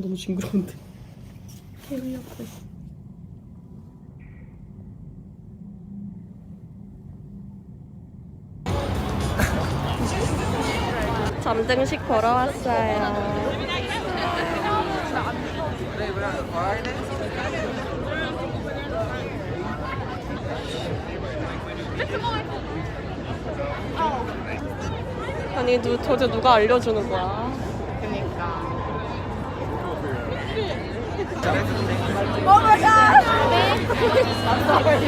너무 징그러운데. 개미 옆에. 잠등식 보러 왔어요. 아니 누 도대체 누가 알려주는 거야? Oh my god! I'm sorry.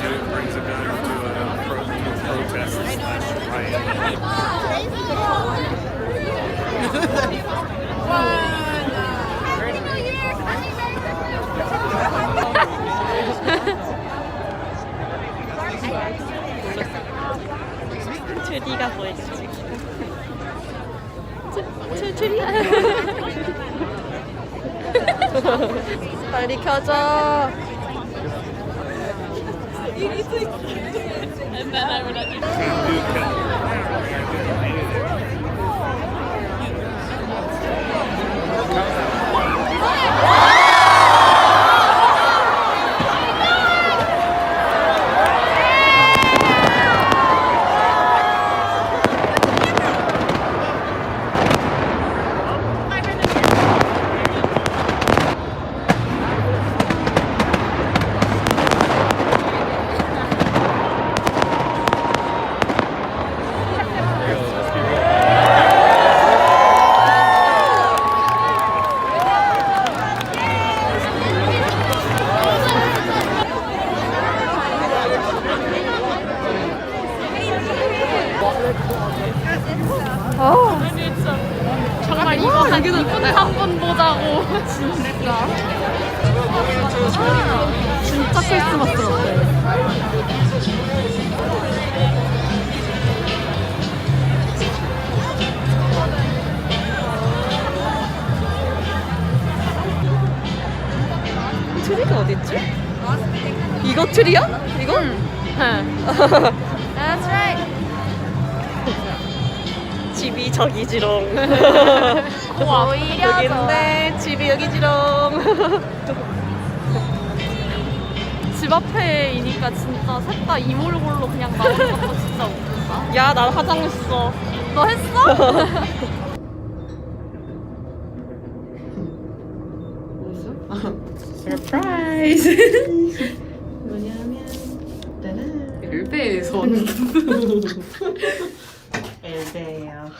Dude brings to a protest slash riot. 빨리 켜줘. 정말 이거 한 2분 3분 보자고 진짜 진짜 크리스마스 같아. 트리가 어딨지? 이거 트리야? 이거? That's right 집이 저기지롱. 오히려 여기 있는데 집이 여기지롱. 집 앞에이니까 진짜 셋 다 이몰골로 그냥 나오는 것도 진짜 웃긴다 야, 난 화장했어. 너 했어? 서프라이즈. 뭐냐면 따란. 일베에선 엘베예요.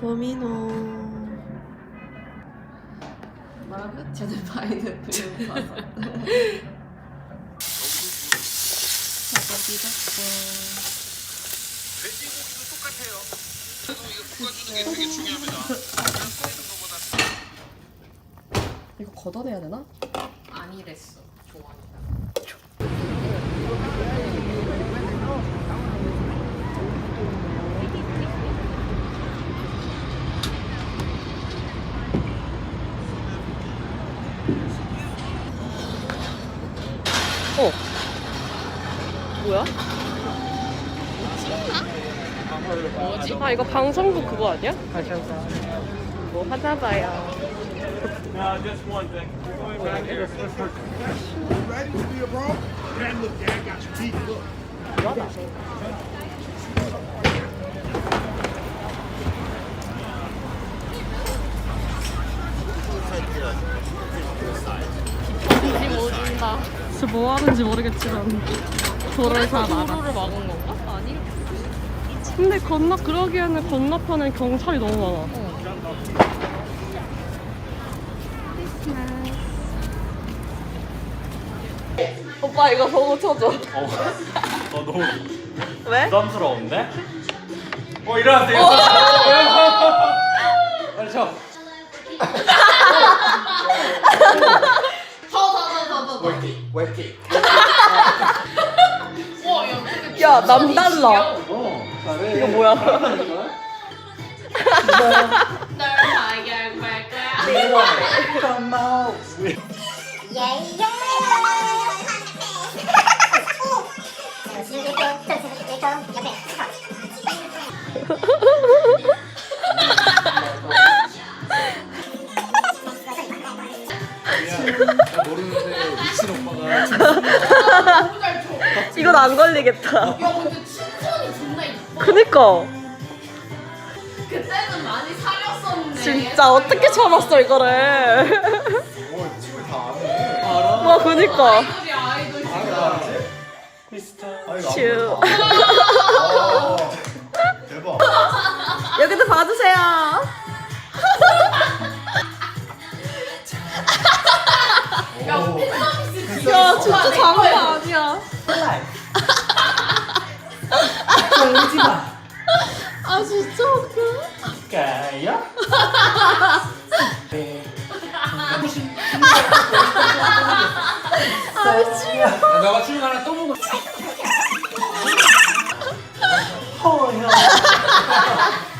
도미노. 뭐라고? 쟤들 파인애플 저거. 돼지고기도 똑같아요. 이거 볶아주는 게 되게 중요합니다. 이거 걷어내야 되나? 아니랬어 좋아한다 어. 뭐야? 뭐지? 아 이거 방송국 그거 아니야? 뭐 하나 봐요. Now, just one thing. We're going back here. ready to be a Man, look, Dad got your teeth. Look. 모른다 진짜 뭐 하는지 모르겠지만. 도로를 막은 건가? 아니 근데 건너 그러기에는 건너편에 경찰이 너무 많아. 오빠 이거 보고 쳐줘. 어, 너무 왜? 부담스러운데? 어, 일어나세요. 빨리 쳐. 야 남달라. 어, 잘해. 이거 뭐야? 널 발견할 거야 이 이건 안 걸리겠다. 그니까. 그때는 많이 사렸었는데 진짜 어떻게 참았어, 이거를. 뭘 와, 그니까. 슈. 아, 대박. 여기도 봐주세요. 야, 진짜 장난 아니야. 아, 진짜 웃겨. 너가 출근하나 또 보고 아,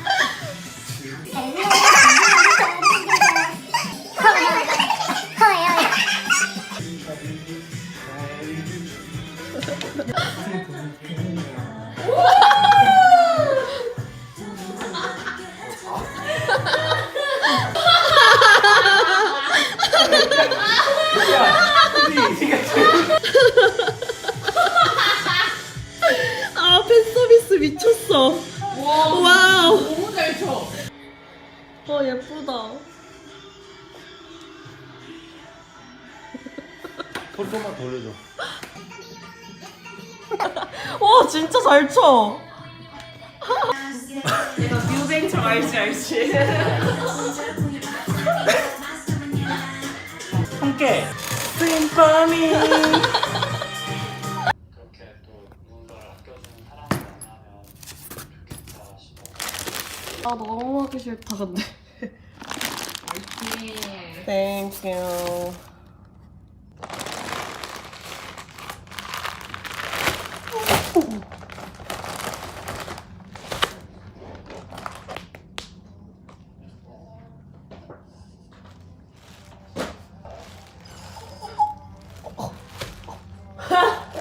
함께 그렇게 또 누군가를 아껴주는 사람을 만나면 좋겠다 싶어. 아, 너무 하기 싫다, 근데. 네. 땡큐.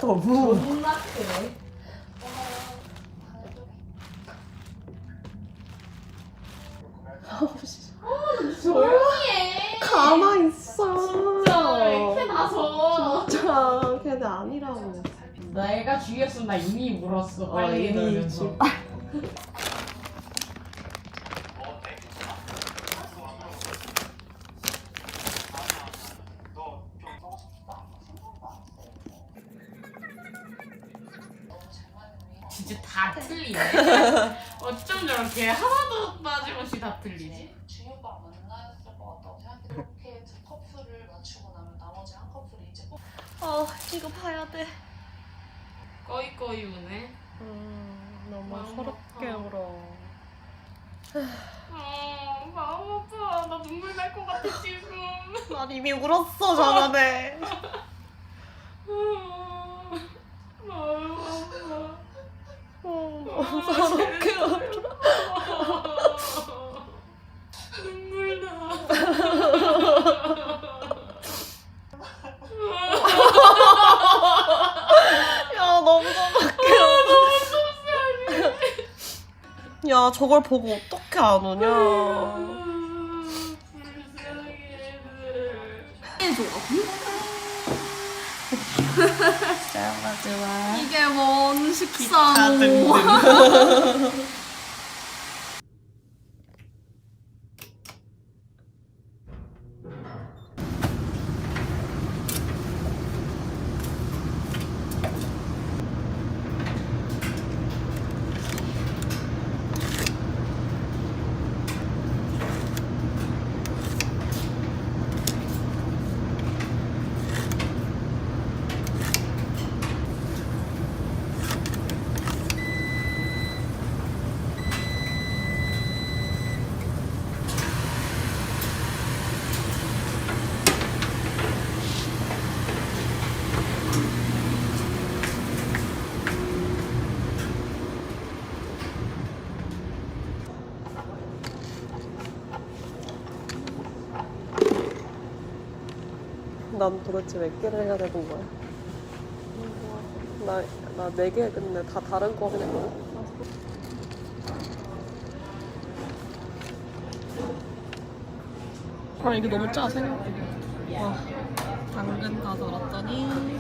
너무 존나 크네. 조용히 해. 가만 있어. 진짜 이렇게 나서. 진짜 걔네 아니라고. 내가 죽였으면 나 이미 물었어. 어, 빨리 이미. 진짜 다 틀리네. 어쩜 저렇게 하나도 빠짐없이 다 틀리지? 중요가 만났을 것 같다고 생각해. 이렇게 두 커플을 맞추고 나면 나머지 한 커플이 이제 꼭 아, 이거 봐야 돼. 꺼이꺼이 우네. 음, 너무 마음 서럽게 아파. 울어. 아, 마음 아파. 나 눈물 날 것 같아 지금. 난 이미 울었어, 저번에. 마음 아파. 어, 너무 서럽게 울어. 눈물 나. 서럽게 울어. 야, 저걸 보고 어떻게 안 우냐. 좋아, 좋아. 이게 뭔 식사노? 난 도대체 몇 개를 해야 되는 거야? 나, 나네개 근데 다 다른 거 했거든? 아, 이게 너무 짜, 생각보다. 와, 당근 다 덜었더니.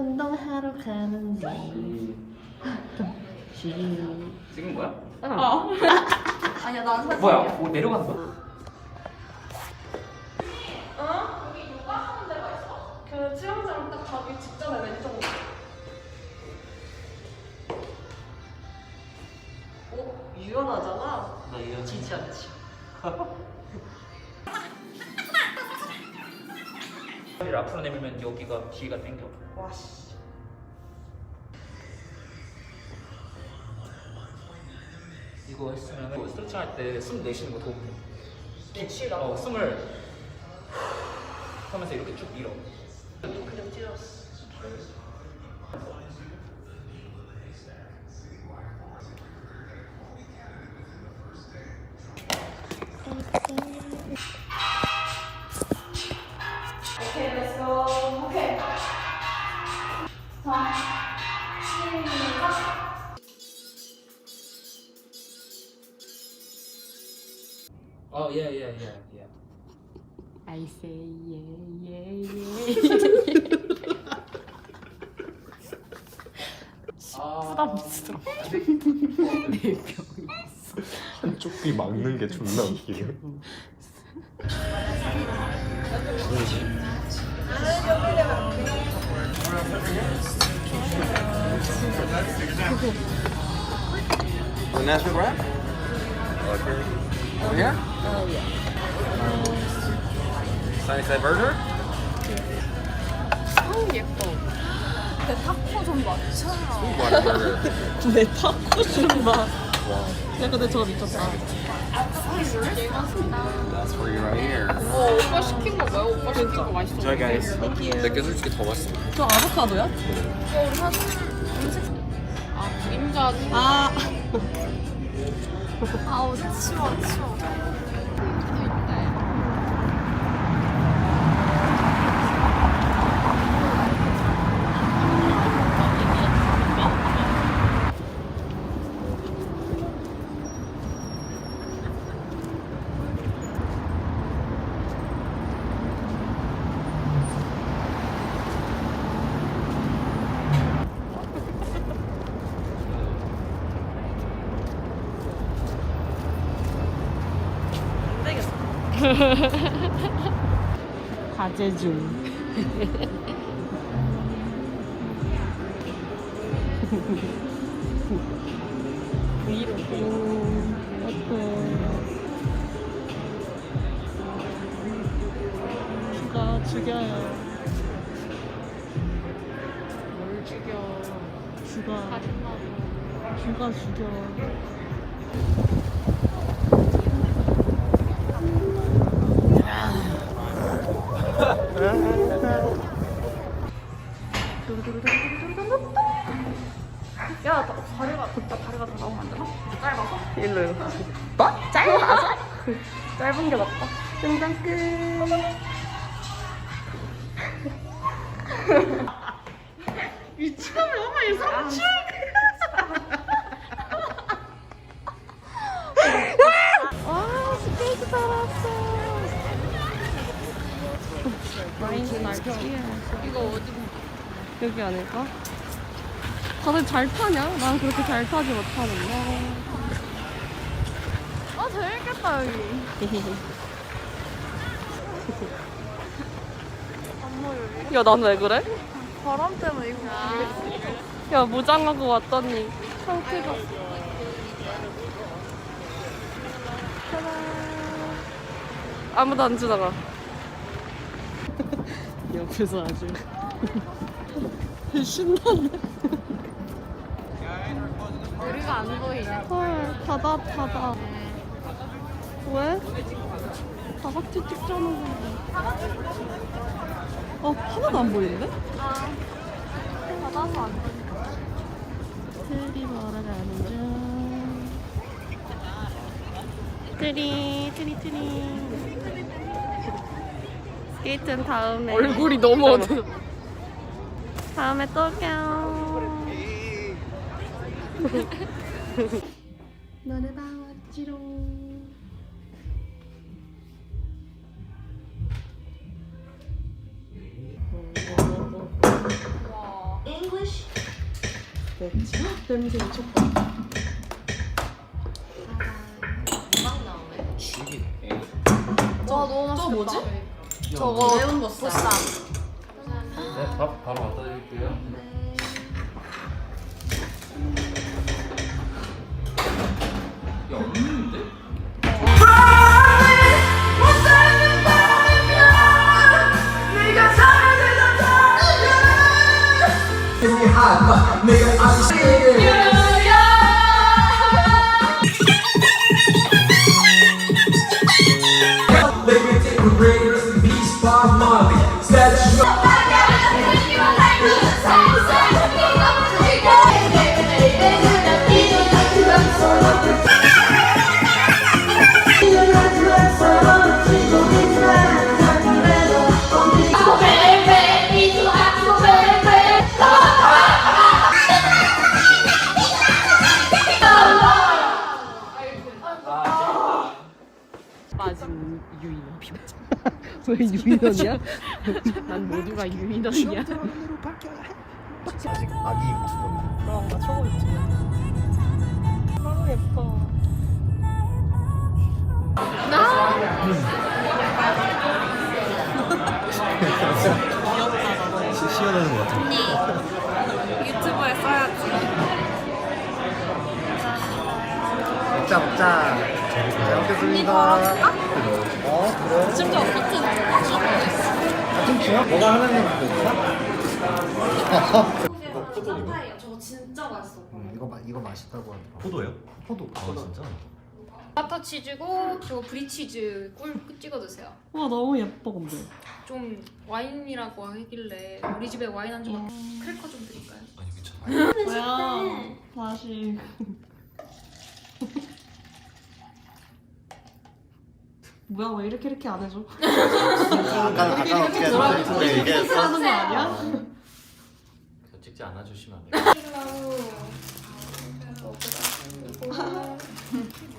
운동 하러 가는데. 찍은 거야? 아니야 난 사실 뭐야? 뭐 내려가는 거야? 그 수영장 딱 가기 직전에 왼쪽으로 어? 유연하잖아? 나 이거 지지 않지. 앞으로 내밀면 여기가 뒤가 당겨. 와 씨 이거 했으면 뭐 스트레칭 할 때 숨 내쉬는 거 도움 돼. 내쉬라 어, 숨을 하면서 이렇게 쭉 밀어. 그냥 찢었어 어, 부담스러워 한쪽 귀 막는 게 존나 웃기네. The Nashville wrap? Over here? Oh yeah Sunny side burger? 아우 예뻐 내 타코 좀 맞춰. 내 타코 줌바 야 근데 저거 미쳤다 That's for you right here. 어 오빠 시킨 거 뭐야? 오빠 시킨 거 맛있어 Enjoy, guys. 내게 솔직히 더 맛있어. 저 아보카도야? 아 그림자 아 아우 치워 치워 과제 중 브이로그 어때? 죽어 죽여요. 뭘 죽여? 죽어 죽어 죽여 다- 다리가 진짜 다리가 다 나오면 안 되나? 짧아서? 일로 일로 뭐? 짧아서? 짧은 게 낫다 등장 끝 미친놈이 엄마 이 삼촌 와 스테이크 살았어 마인드 날치에 이거 어디 여기 아닐까? 다들 잘 타냐? 난 그렇게 잘 타지 못하는데 아 재밌겠다 여기 야, 난 왜 그래? 바람 때문에 이거 야, 무장하고 왔더니 상태가. 짜잔. 아무도 안 지나가. 옆에서 아주 신나네. 우리가 안 보이네 헐, 바다, 바다. 왜? 다 같이 찍자는 건데. 어, 하나도 안 보이는데? 아 받아서 안 보이네 트리 보러 가는 중. 트리, 트리, 트리. 스케이트는 다음에. 얼굴이 너무 어두 다음에 또 올게요. 너네 다 왔지롱. 와 English? 뭐지? 냄새 미쳤다. 죽이. 와 너무 맛있겠다. 또 뭐지? 저거 매운 보쌈. 네, 밥 바로 갖다 드릴게요. 유인원 피부자. 왜 유인원이야? 난 모두가 유인원이야. 아직 아기 유튜버. 그럼 나 초보 유튜버. 너무 예뻐. 시원하는 것 같아. 유튜브에 써야지. 먹자 먹자. 잘 먹겠습니다. 어 그래. 심지어 같은 같은 중요? 너가 하나님 있어? 쌈파예요. 저거 진짜 맛있어. 음, 이거 마, 이거 맛있다고 하더라. 포도예요? 포도. 아 진짜? 바타 치즈고 그리고 브리치즈 꿀 찍어 드세요. 와 너무 예뻐 근데. 좀 와인이라고 하길래 우리 집에 와인 안주가 크래커 좀 드릴까요? 뭐야? 다시. 뭐야 왜 이렇게 이렇게 안 해줘? 아까 아까 어떻게 했는데 이게 이렇게 하는 거 아니야? 저 찍지 않아 주시면 안 돼요?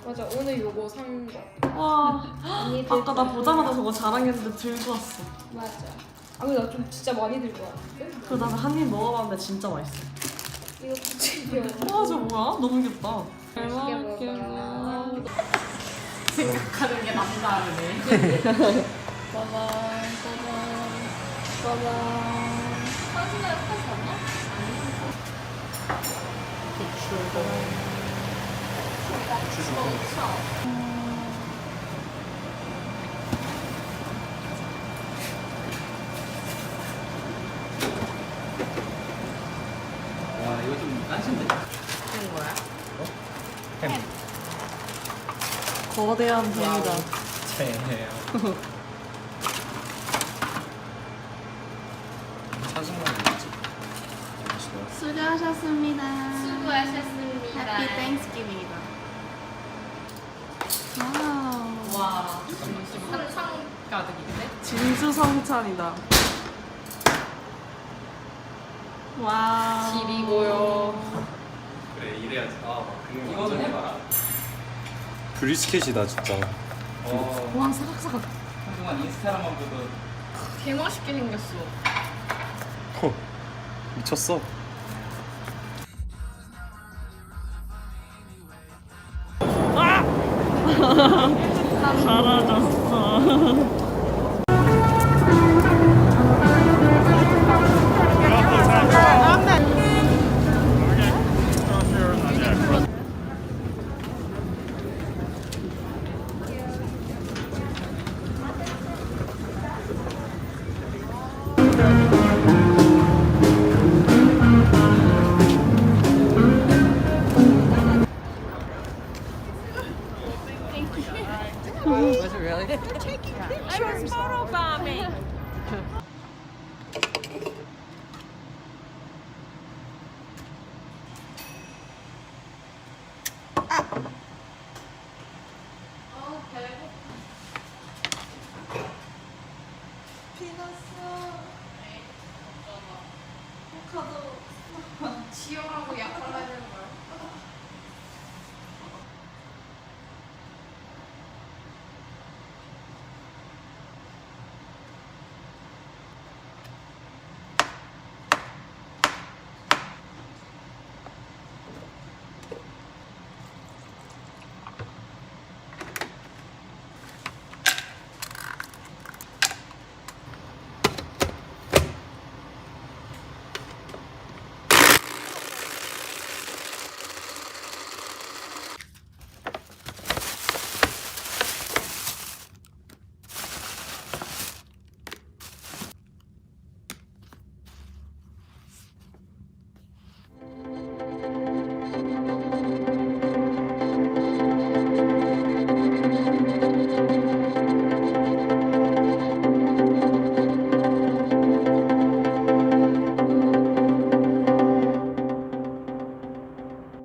맞아 오늘 요거 산 거. 와 아까 나 보자마자 저거 자랑했는데 들고 왔어. 맞아. 아 근데 나 좀 진짜 많이 들고 왔는데? 그 다음에 한입 먹어봤는데 진짜 맛있어. 이거 진짜 귀여워. 와저 뭐야? 너무 귀엽다. 잘 맛있게 먹을게요. 먹어요. 생각하는 게 남다르네. 빠밤 빠밤 빠밤. 사진에 사진 맞나? 와, 이거 좀 깐신데? 거대한 뱀이다. 사진만 있지. 수고하셨습니다. 수고하셨습니다. 해피 땡스기빙이다. 와. 한상 가득인데? 진수성찬이다. 와. 집이고요. 그래, 이래야지. 아, 이거 좀 해봐라. 브리스켓이다 진짜. 어, 와 사각사각. 한동안 인스타로만 보던 개 맛있게 생겼어. 미쳤어. 사라졌어.